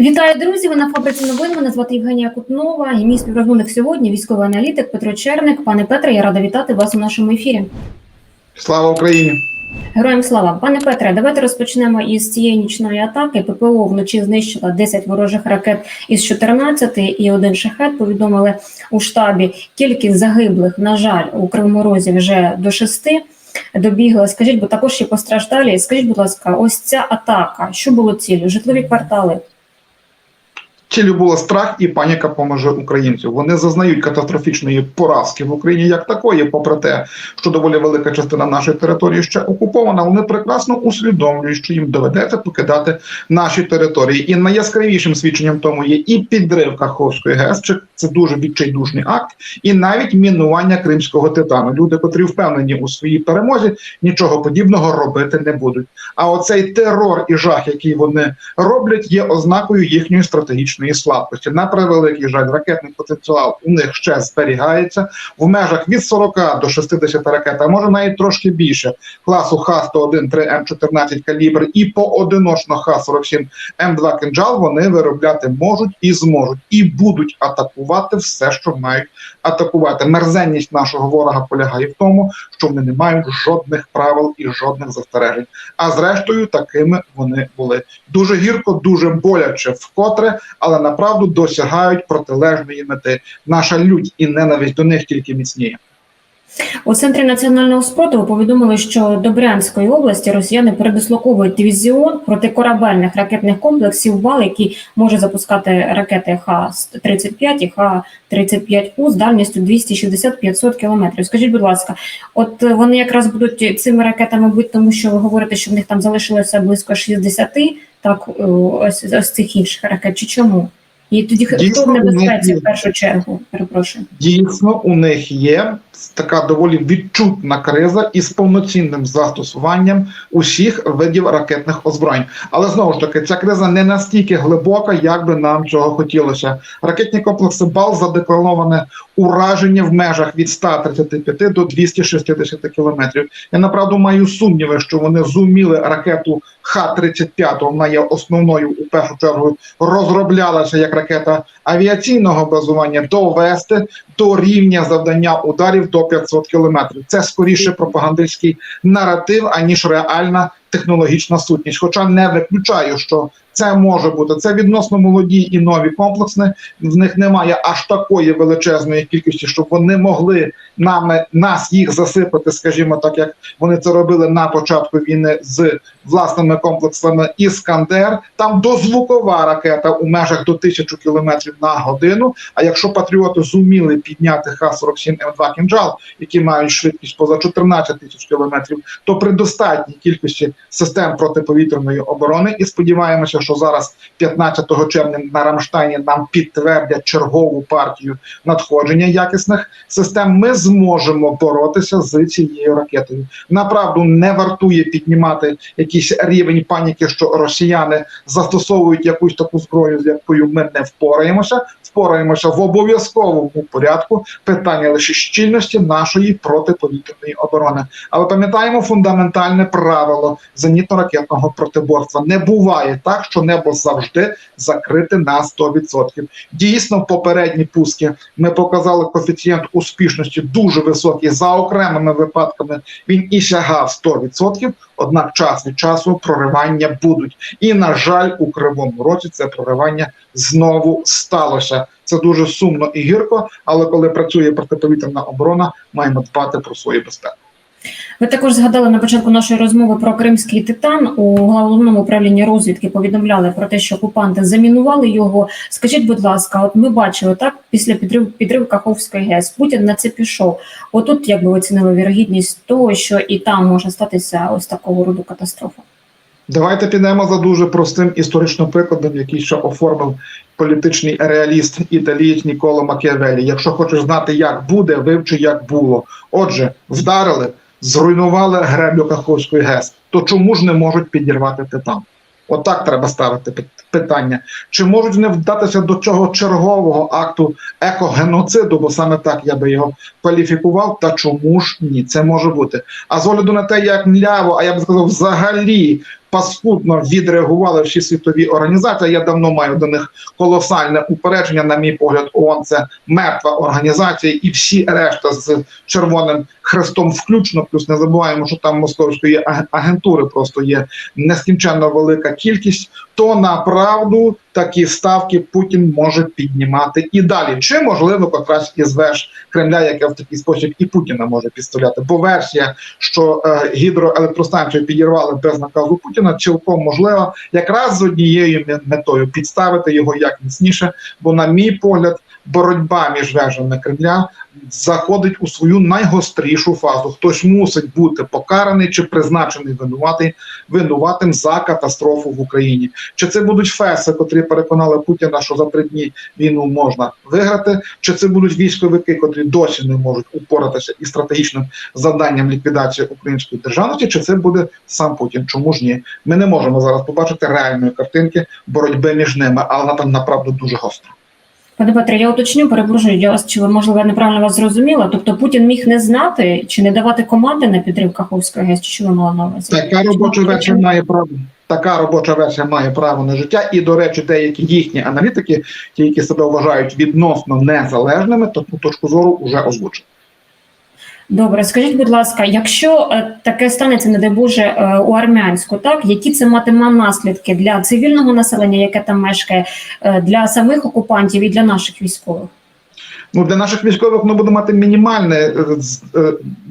Вітаю, друзі! Ви на фабриці новин. Мене звати Євгенія Кутнова і мій співрозмовник сьогодні військовий аналітик Петро Черник. Пане Петре, я рада вітати вас у нашому ефірі. Слава Україні! Героям слава, пане Петре, давайте розпочнемо із цієї нічної атаки. ППО вночі знищила 10 ворожих ракет із 14 і один шахет. Повідомили у штабі. Кількість загиблих, на жаль, у Кривому Розі вже до шести. Добігла, скажіть, бо також є постраждалі. Скажіть, будь ласка, ось ця атака, що було цілею? Житлові квартали. Цілю було страх і паніка поможе українцю. Вони зазнають катастрофічної поразки в Україні як такої, попри те, що доволі велика частина нашої території ще окупована. Вони прекрасно усвідомлюють, що їм доведеться покидати наші території. І найяскравішим свідченням тому є і підрив Каховської ГЕС, чи це дуже відчайдушний акт, і навіть мінування кримського титану. Люди, котрі впевнені у своїй перемозі, нічого подібного робити не будуть. А оцей терор і жах, який вони роблять, є ознакою їхньої стратегічної слабкості. На превеликий жаль, ракетний потенціал у них ще зберігається в межах від 40 до 60 ракет, а може навіть трошки більше класу Х-101, 3 М14 калібр і поодиночно Х-47 М2 кинджал вони виробляти можуть і зможуть, і будуть атакувати все, що мають атакувати. Мерзенність нашого ворога полягає в тому, що вони не мають жодних правил і жодних застережень. А зрештою, такими вони були дуже гірко, дуже боляче вкотре, але направду досягають протилежної мети. Наша лють і ненависть до них тільки міцніє. У центрі національного спротиву повідомили, що до Брянської області росіяни передислоковують дивізіон протикорабельних ракетних комплексів ВАЛ, які може запускати ракети Х-35 і Х-35У з дальністю 260-500 кілометрів. Скажіть, будь ласка, от вони якраз будуть цими ракетами бути, тому що ви говорите, що в них там залишилося близько 60, так ось, ось цих інших ракет. Чи чому? І тоді хто в небезпеці в першу чергу? Перепрошую. Дійсно, у них є така доволі відчутна криза із повноцінним застосуванням усіх видів ракетних озброєнь. Але знову ж таки, ця криза не настільки глибока, як би нам цього хотілося. Ракетні комплекси БАЛ задеклароване ураження в межах від 135 до 260 кілометрів. Я направду маю сумніви, що вони зуміли ракету Х-35, вона є основною у першу чергу розроблялася як ракета авіаційного базування, довести до рівня завдання ударів до 500 кілометрів. Це скоріше пропагандистський наратив, аніж реальна технологічна сутність. Хоча не виключаю, що це може бути це відносно молоді і нові комплекси. В них немає аж такої величезної кількості, щоб вони могли нами нас їх засипати, скажімо так, як вони це робили на початку війни з власними комплексами Іскандер. Там дозвукова ракета у межах до тисячу кілометрів на годину. А якщо патріоти зуміли підняти Х-47 М2 кінжал, які мають швидкість поза 14 тисяч кілометрів, то при достатній кількості систем протиповітряної оборони і сподіваємося, що зараз, 15 червня, на Рамштайні нам підтвердять чергову партію надходження якісних систем. Ми зможемо боротися з цією ракетою. Направду не вартує піднімати якийсь рівень паніки, що росіяни застосовують якусь таку зброю, з якою ми не впораємося. Впораємося в обов'язковому порядку. Питання лише щільності нашої протиповітряної оборони. Але пам'ятаємо фундаментальне правило зенітно-ракетного протиборства. Не буває так, що небо завжди закрите на 100%. Дійсно, попередні пуски ми показали коефіцієнт успішності дуже високий. За окремими випадками він і сягав 100%, Однак час від часу проривання будуть. І на жаль, у кривому році це проривання знову сталося. Це дуже сумно і гірко. Але коли працює протиповітряна оборона, маємо дбати про свою безпеку. Ви також згадали на початку нашої розмови про кримський титан. У головному управлінні розвідки повідомляли про те, що окупанти замінували його. Скажіть, будь ласка, от ми бачили так після підриву підриву Каховської ГЕС. Путін на це пішов. Отут як би оцінили вірогідність того, що і там може статися ось такого роду катастрофа. Давайте підемо за дуже простим історичним прикладом, який ще оформив політичний реаліст італієць Ніколо Макіавелі. Якщо хочеш знати, як буде, вивчи, як було. Отже, вдарили, зруйнували греблю Каховської ГЕС. То чому ж не можуть підірвати титан? Отак От треба ставити питання. Чи можуть не вдатися до цього чергового акту екогеноциду, бо саме так я би його кваліфікував, та чому ж ні? Це може бути. А з огляду на те, як мляво, а я б сказав, взагалі паскудно відреагували всі світові організації. Я давно маю до них колосальне упередження. На мій погляд, ООН – це мертва організація, і всі решта з червоним хрестом, включно. Плюс не забуваємо, що там московської аг- агентури просто є нескінченно велика кількість. То направду такі ставки Путін може піднімати і далі. Чи можливо якраз із веж Кремля, яке в такий спосіб і Путіна може підставляти? Бо версія, що е, гідроелектростанцію підірвали без наказу Путіна, цілком можлива, якраз з однією метою підставити його як міцніше. Бо, на мій погляд, боротьба між вежами Кремля заходить у свою найгострішу фазу. Хтось мусить бути покараний чи призначений винуватий винуватим за катастрофу в Україні. Чи це будуть феси, котрі переконали Путіна, що за три дні війну можна виграти, чи це будуть військовики, котрі досі не можуть упоратися із стратегічним завданням ліквідації української державності, чи це буде сам Путін? Чому ж ні? Ми не можемо зараз побачити реальної картинки боротьби між ними, але вона там направду дуже гостра. Пане Петре, я уточню, перепрошую я вас, чи ви, можливо я неправильно вас зрозуміла. Тобто Путін міг не знати чи не давати команди на підрив Каховської ГЕС, чи що ви мала на увазі? Така робоча версія має право. Така робоча версія має право на життя, і до речі, деякі їхні аналітики, ті, які себе вважають відносно незалежними, таку точку зору вже озвучили. Добре, скажіть, будь ласка, якщо е, таке станеться, не дай Боже, е, у армянську, так які це матиме наслідки для цивільного населення, яке там мешкає, е, для самих окупантів і для наших військових? Ну для наших військових воно буде мати мінімальне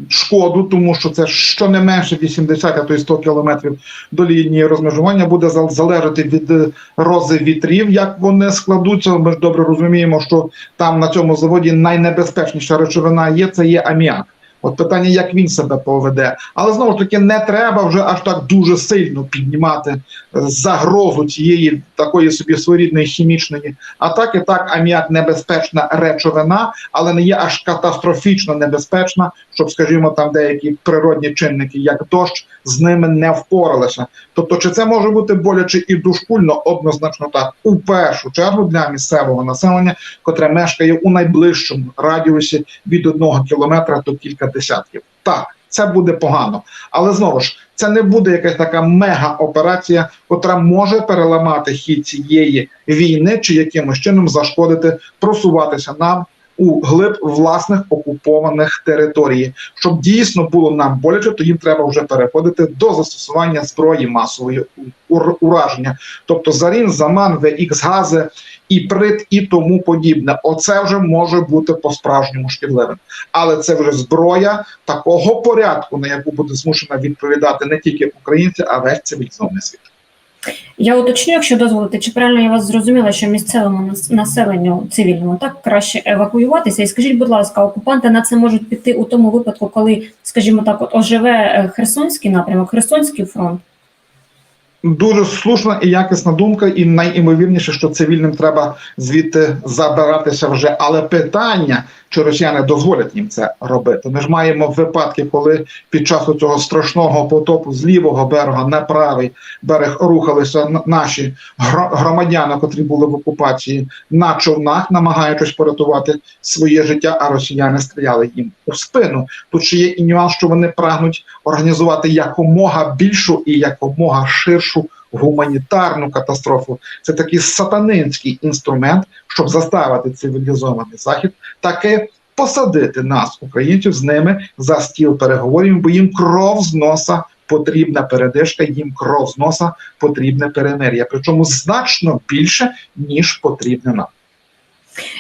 шкоду, тому що це щонайменше 80, а то й 100 кілометрів до лінії розмежування буде залежати від рози вітрів, як вони складуться. Ми ж добре розуміємо, що там на цьому заводі найнебезпечніша речовина є це є аміак. От питання, як він себе поведе, але знову ж таки не треба вже аж так дуже сильно піднімати е, загрозу цієї такої собі своєрідної хімічної атаки. Так, аміак небезпечна речовина, але не є аж катастрофічно небезпечна, щоб, скажімо, там деякі природні чинники, як дощ, з ними не впоралися. Тобто, чи це може бути боляче і дошкульно, однозначно так, у першу чергу для місцевого населення, котре мешкає у найближчому радіусі від одного кілометра до кілька десятків. Так, це буде погано, але знову ж це не буде якась така мега операція, котра може переламати хід цієї війни чи якимось чином зашкодити просуватися нам у глиб власних окупованих територій. Щоб дійсно було нам боляче, то їм треба вже переходити до застосування зброї масової ур- ураження, тобто зарін, заман, ВХ гази. І прит, і тому подібне. Оце вже може бути по-справжньому шкідливим. Але це вже зброя такого порядку, на яку буде змушена відповідати не тільки українці, а весь цивілізований світ. Я уточню, якщо дозволите, чи правильно я вас зрозуміла, що місцевому населенню цивільному так краще евакуюватися? І скажіть, будь ласка, окупанти на це можуть піти у тому випадку, коли, скажімо так, от оживе е, Херсонський напрямок, Херсонський фронт. Дуже слушна і якісна думка, і найімовірніше, що цивільним треба звідти забиратися вже. Але питання, чи росіяни дозволять їм це робити. Ми ж маємо випадки, коли під час цього страшного потопу з лівого берега на правий берег рухалися наші гро- громадяни, котрі були в окупації на човнах, намагаючись порятувати своє життя, а росіяни стріляли їм у спину. Тут ще є і нюанс, що вони прагнуть організувати якомога більшу і якомога ширшу гуманітарну катастрофу. Це такий сатанинський інструмент, щоб заставити цивілізований захід таки посадити нас, українців, з ними за стіл переговорів, бо їм кров з носа. Потрібна передишка, їм кров з носа потрібне перемир'я, причому значно більше ніж потрібне нам.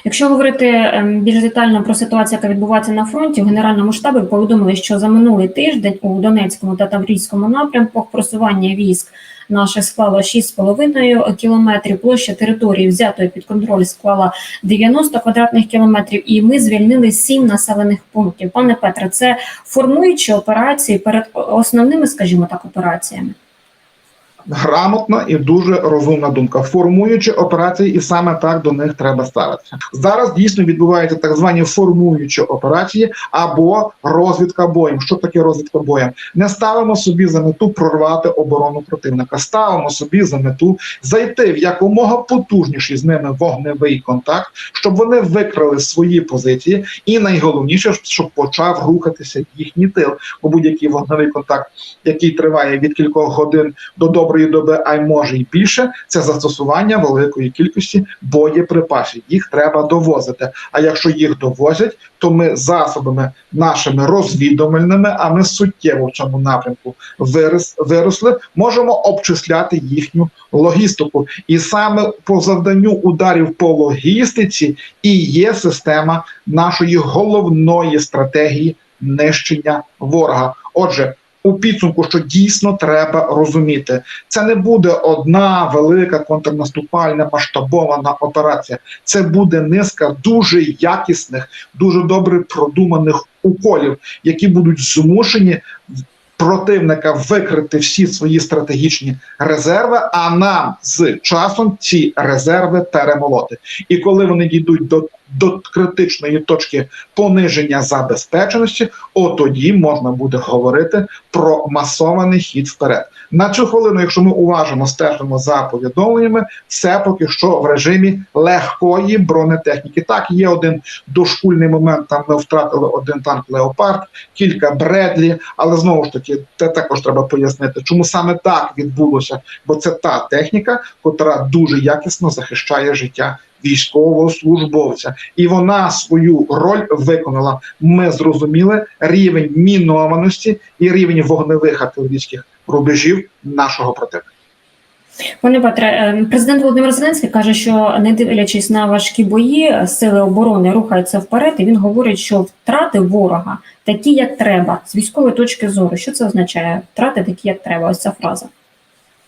Якщо говорити ем, більш детально про ситуацію, яка відбувається на фронті, в Генеральному штабі повідомили, що за минулий тиждень у Донецькому та Таврійському напрямках просування військ наших склало 6,5 кілометрів. Площа території взятої під контроль склала 90 квадратних кілометрів, і ми звільнили 7 населених пунктів. Пане Петре, це формуючі операції перед основними, скажімо так, операціями. Грамотна і дуже розумна думка, формуючи операції, і саме так до них треба ставитися. Зараз дійсно відбуваються так звані формуючі операції або розвідка боєм. Що таке розвідка боєм? Не ставимо собі за мету прорвати оборону противника, ставимо собі за мету зайти в якомога потужніший з ними вогневий контакт, щоб вони викрили свої позиції, і найголовніше, щоб почав рухатися їхній тил. Бо будь-який вогневий контакт, який триває від кількох годин до добре доброї доби, а й може і більше, це застосування великої кількості боєприпасів. Їх треба довозити. А якщо їх довозять, то ми засобами нашими розвідувальними, а ми суттєво в цьому напрямку вирос, виросли, можемо обчисляти їхню логістику. І саме по завданню ударів по логістиці і є система нашої головної стратегії нищення ворога. Отже, у підсумку, що дійсно треба розуміти, це не буде одна велика контрнаступальна масштабована операція. Це буде низка дуже якісних, дуже добре продуманих уколів, які будуть змушені противника викрити всі свої стратегічні резерви, а нам з часом ці резерви перемолоти. І коли вони дійдуть до, до критичної точки пониження забезпеченості, от тоді можна буде говорити про масований хід вперед. На цю хвилину, якщо ми уважно стежимо за повідомленнями, все поки що в режимі легкої бронетехніки. Так, є один дошкульний момент. Там ми втратили один танк Леопард, кілька Бредлі, але знову ж таки, це також треба пояснити, чому саме так відбулося, бо це та техніка, котра дуже якісно захищає життя військового службовця, і вона свою роль виконала. Ми зрозуміли рівень мінованості і рівень вогневих артилерійських рубежів нашого противника. Пане Петре, е, президент Володимир Зеленський каже, що не дивлячись на важкі бої, сили оборони рухаються вперед. І він говорить, що втрати ворога такі, як треба, з військової точки зору. Що це означає? Втрати такі, як треба. Ось ця фраза.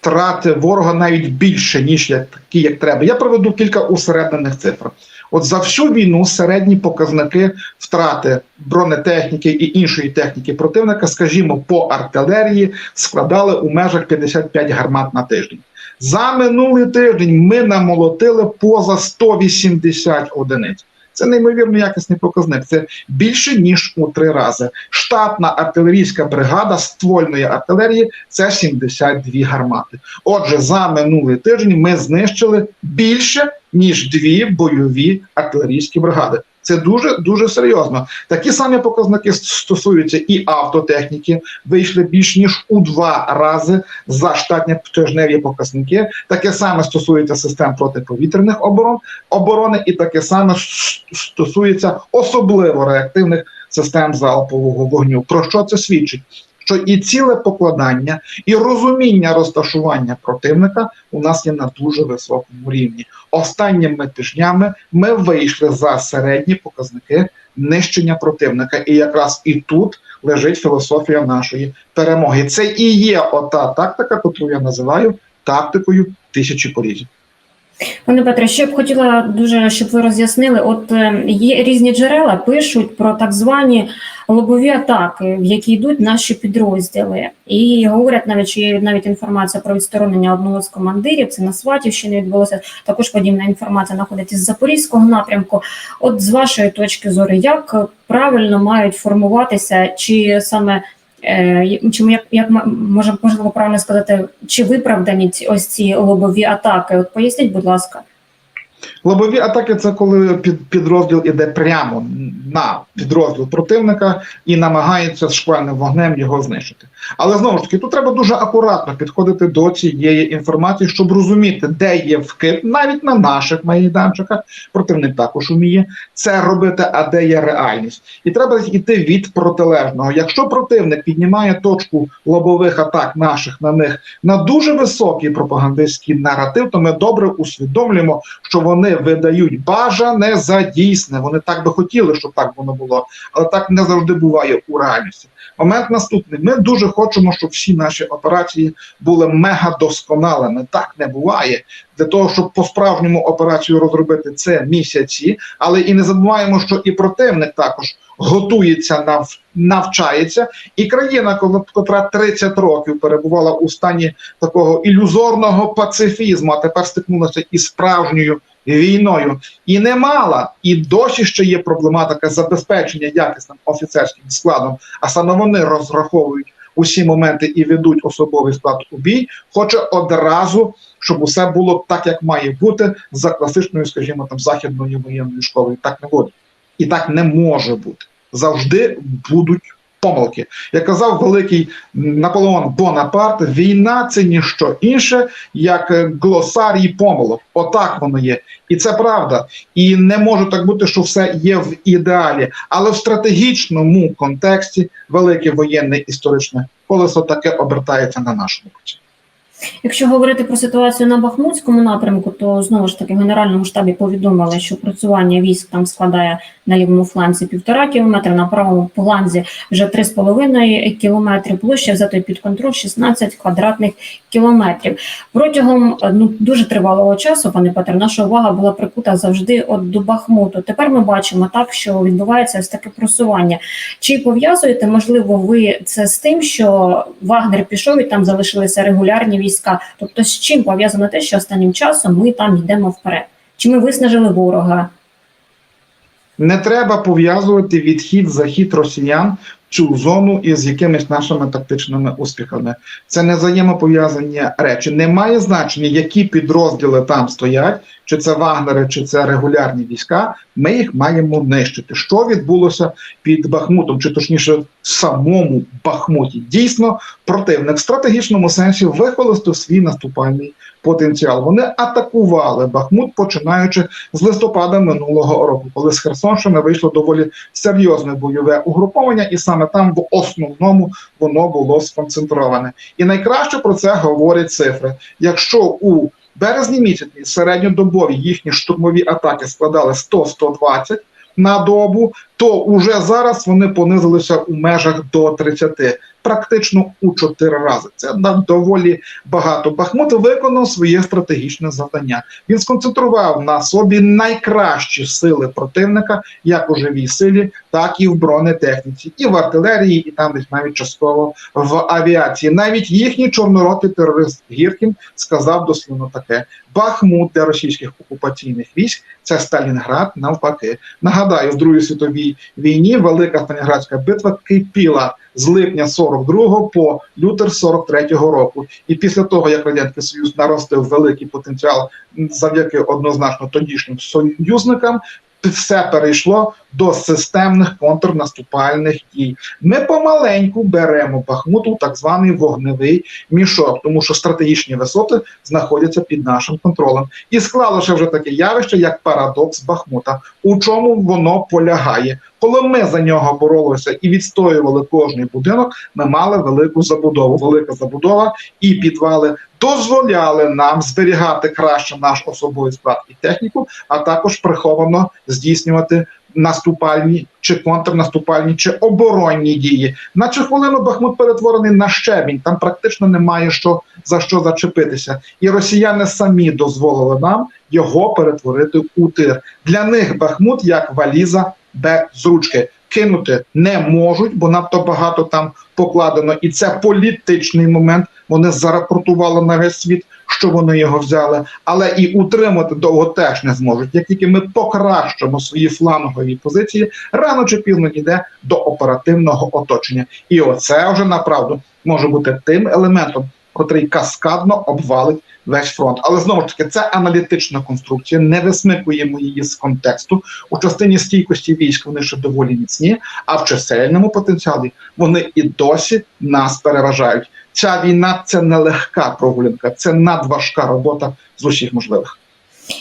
Втрати ворога навіть більше ніж як такі, як треба. Я проведу кілька усереднених цифр. От за всю війну середні показники втрати бронетехніки і іншої техніки противника, скажімо, по артилерії складали у межах 55 гармат на тиждень. За минулий тиждень ми намолотили поза 180 одиниць. Це неймовірно якісний показник. Це більше ніж у три рази. Штатна артилерійська бригада ствольної артилерії це 72 гармати. Отже, за минулий тиждень ми знищили більше ніж дві бойові артилерійські бригади. Це дуже дуже серйозно. Такі самі показники стосуються і автотехніки. Вийшли більш ніж у два рази за штатні тижневі показники. Таке саме стосується систем протиповітряних оборон оборони, і таке саме стосується особливо реактивних систем залпового вогню. Про що це свідчить? Що і ціле покладання, і розуміння розташування противника у нас є на дуже високому рівні. Останніми тижнями ми вийшли за середні показники нищення противника, і якраз і тут лежить філософія нашої перемоги. Це і є ота тактика, яку я називаю тактикою тисячі порізів. Пане Петре, ще б хотіла дуже, щоб ви роз'яснили. От е, є різні джерела, пишуть про так звані лобові атаки, в які йдуть наші підрозділи, і говорять навіть, що є навіть інформація про відсторонення одного з командирів. Це на Сватівщині відбулося. Також подібна інформація знаходиться з запорізького напрямку. От з вашої точки зору, як правильно мають формуватися, чи саме Чому як як може можливо правильно сказати, чи виправдані ці ось ці лобові атаки? От поясніть, будь ласка. Лобові атаки це коли під підрозділ іде прямо на підрозділ противника і намагається з шквальним вогнем його знищити. Але знову ж таки, тут треба дуже акуратно підходити до цієї інформації, щоб розуміти, де є вкид, навіть на наших майданчиках. Противник також уміє це робити, а де є реальність. І треба йти від протилежного. Якщо противник піднімає точку лобових атак наших на них на дуже високий пропагандистський наратив, то ми добре усвідомлюємо, що вони видають бажане за дійсне. Вони так би хотіли, щоб так воно було, але так не завжди буває у реальності. Момент наступний. Ми дуже хочемо, щоб всі наші операції були мега досконалими. Так не буває. Для того, щоб по-справжньому операцію розробити це місяці, але і не забуваємо, що і противник також готується, нав, навчається, і країна, котра 30 років перебувала у стані такого ілюзорного пацифізму, а тепер стикнулася із справжньою війною і не мала, і досі ще є проблематика забезпечення якісним офіцерським складом, а саме вони розраховують усі моменти і ведуть особовий склад у бій, хоче одразу, щоб усе було так, як має бути, за класичною, скажімо, там західною воєнною школою. Так не буде. І так не може бути. Завжди будуть помилки. Як казав великий Наполеон Бонапарт, війна це ніщо інше, як е, глосарій помилок. Отак воно є. І це правда. І не може так бути, що все є в ідеалі. Але в стратегічному контексті велике воєнне історичне колесо таке обертається на нашому боці. Якщо говорити про ситуацію на Бахмутському напрямку, то знову ж таки в генеральному штабі повідомили, що працювання військ там складає на лівому фланзі півтора кілометри, на правому фланзі вже 3,5 кілометри, площа взятої під контроль 16 квадратних кілометрів. Протягом ну дуже тривалого часу, пане Петре, наша увага була прикута завжди от до Бахмуту. Тепер ми бачимо так, що відбувається ось таке просування. Чи пов'язуєте, можливо, ви це з тим, що Вагнер пішов і там залишилися регулярні війська? Тобто, з чим пов'язано те, що останнім часом ми там йдемо вперед? Чи ми виснажили ворога? Не треба пов'язувати відхід захід росіян цю зону із якимись нашими тактичними успіхами. Це не взаємопов'язані речі. Не має значення, які підрозділи там стоять, чи це вагнери, чи це регулярні війська. Ми їх маємо нищити. Що відбулося під Бахмутом, чи точніше самому Бахмуті? Дійсно, противник в стратегічному сенсі використав свій наступальний потенціал. Вони атакували Бахмут, починаючи з листопада минулого року, коли з Херсонщини вийшло доволі серйозне бойове угруповання, і саме там в основному воно було сконцентроване. І найкраще про це говорять цифри. Якщо у березні місяці середньодобові їхні штурмові атаки складали 100-120 на добу, то уже зараз вони понизилися у межах до 30, практично у 4 рази. Це доволі багато. Бахмут виконав своє стратегічне завдання. Він сконцентрував на собі найкращі сили противника, як у живій силі, так і в бронетехніці, і в артилерії, і там десь навіть частково в авіації. Навіть їхній чорноротий терорист Гіркін сказав дослівно таке: Бахмут для російських окупаційних військ це Сталінград навпаки. Нагадаю, в Другій світовій війні Велика Сталінградська битва кипіла з липня 42 по лютер 43 року. І після того, як радянський союз наростив великий потенціал завдяки однозначно тодішнім союзникам. Все перейшло до системних контрнаступальних дій. Ми помаленьку беремо Бахмут у так званий вогневий мішок, тому що стратегічні висоти знаходяться під нашим контролем. І склалося вже таке явище, як парадокс Бахмута. У чому воно полягає? Коли ми за нього боролися і відстоювали кожний будинок, ми мали велику забудову. Велика забудова і підвали дозволяли нам зберігати краще наш особовий склад і техніку, а також приховано здійснювати наступальні чи контрнаступальні чи оборонні дії. Наче хвилину Бахмут перетворений на щебінь. Там практично немає що за що зачепитися, і росіяни самі дозволили нам його перетворити у тир. Для них Бахмут як валіза без ручки. Кинути не можуть, бо надто багато там покладено, і це політичний момент. Вони зарапортували на весь світ, що вони його взяли, але і утримати довго теж не зможуть. Як тільки ми покращимо свої флангові позиції, рано чи пізно йде до оперативного оточення. І оце вже направду може бути тим елементом, котрий каскадно обвалить весь фронт. Але знову ж таки, це аналітична конструкція. Не висмикуємо її з контексту. У частині стійкості військ вони ще доволі міцні, а в чисельному потенціалі вони і досі нас переважають. Ця війна це не легка прогулянка, це надважка робота з усіх можливих.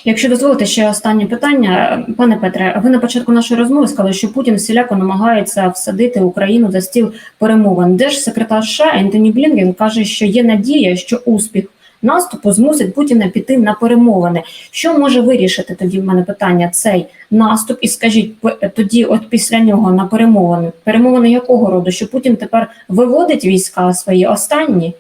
Якщо дозволите ще останнє питання, пане Петре, ви на початку нашої розмови сказали, що Путін всіляко намагається всадити Україну за стіл перемовин. Держсекретар США Ентоні Блінген каже, що є надія, що успіх наступу змусить Путіна піти на перемовини. Що може вирішити тоді? В мене питання цей наступ, і скажіть тоді, от після нього на перемовини, перемовини якого роду? Що Путін тепер виводить війська свої останні?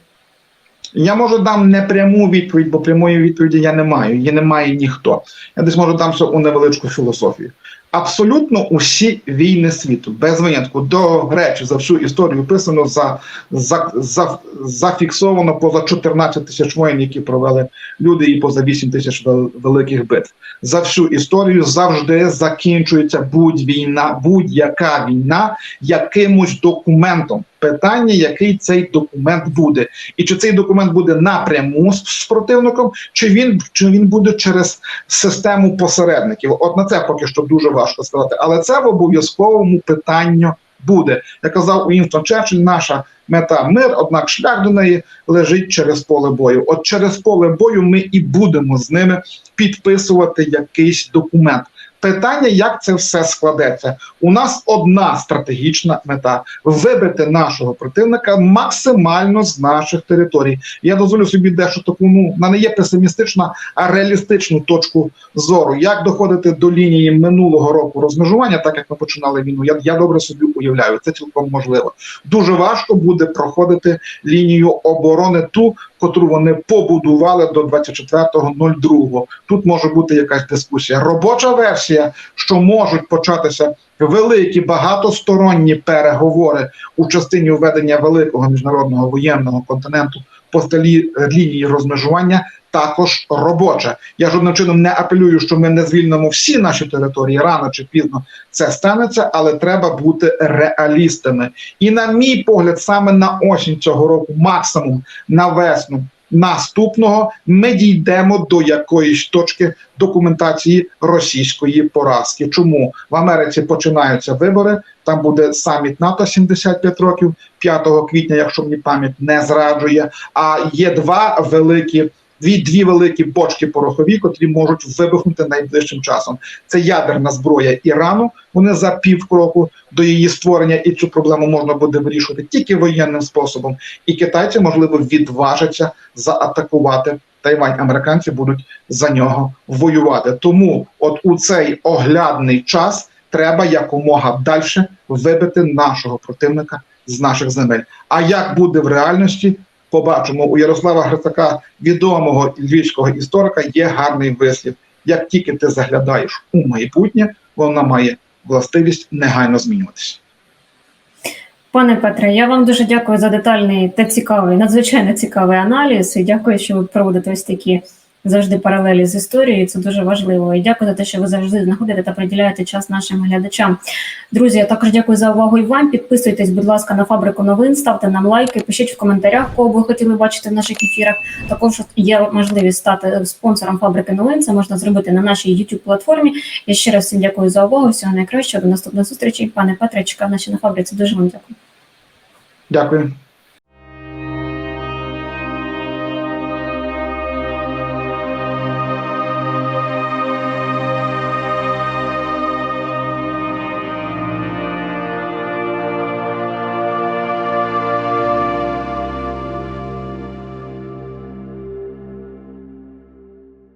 Я можу дам непряму відповідь, бо прямої відповіді я не маю. Її не має ніхто. Я десь можу дам у невеличку філософію. Абсолютно усі війни світу, без винятку, до речі, за всю історію писано за, за, за зафіксовано поза 14 тисяч воїн, які провели люди, і поза 8 тисяч великих битв. За всю історію завжди закінчується будь-війна, будь-яка війна якимось документом. Питання, який цей документ буде, і чи цей документ буде напряму з, противником, чи він чи він буде через систему посередників. От на це поки що дуже важко сказати, але це в обов'язковому питанню буде. Я казав Уінстон Черчилль, наша мета мир, однак шлях до неї лежить через поле бою. От через поле бою ми і будемо з ними підписувати якийсь документ. Питання, як це все складеться. У нас одна стратегічна мета вибити нашого противника максимально з наших територій. Я дозволю собі дещо таку ну вона не є песимістична, а реалістичну точку зору. Як доходити до лінії минулого року розмежування, так як ми починали війну, я, я добре собі уявляю. Це цілком можливо. Дуже важко буде проходити лінію оборони, ту, котру вони побудували до 24.02. Тут може бути якась дискусія. Робоча версія, що можуть початися великі багатосторонні переговори у частині введення великого міжнародного воєнного континенту по сталі лінії розмежування. Також робоча. Я жодним чином не апелюю, що ми не звільнимо всі наші території рано чи пізно це станеться, але треба бути реалістами. І на мій погляд, саме на осінь цього року, максимум на весну наступного, ми дійдемо до якоїсь точки документації російської поразки. Чому в Америці починаються вибори? Там буде саміт НАТО 75 років 5 квітня, якщо мені пам'ять не зраджує. А є два великі. Дві дві великі бочки порохові, котрі можуть вибухнути найближчим часом. Це ядерна зброя Ірану. Вони за півкроку до її створення, і цю проблему можна буде вирішувати тільки воєнним способом. І китайці, можливо, відважаться заатакувати Тайвань. Американці будуть за нього воювати. Тому, от у цей оглядний час треба якомога далі вибити нашого противника з наших земель. А як буде в реальності? Побачимо у Ярослава Грицака, відомого львівського історика, є гарний вислів. Як тільки ти заглядаєш у майбутнє, вона має властивість негайно змінюватися. Пане Петре, я вам дуже дякую за детальний та цікавий, надзвичайно цікавий аналіз. І дякую, що ви проводите ось такі завжди паралелі з історією. Це дуже важливо. І дякую за те, що ви завжди знаходите та приділяєте час нашим глядачам. Друзі, я також дякую за увагу і вам. Підписуйтесь, будь ласка, на фабрику новин, ставте нам лайки, пишіть в коментарях, кого ви хотіли бачити в наших ефірах. Також є можливість стати спонсором фабрики новин. Це можна зробити на нашій youtube платформі. Я ще раз всім дякую за увагу. Всього найкращого. До наступної зустрічі. Пане Петре, чекав наші на фабриці. Дуже вам дякую. Дякую.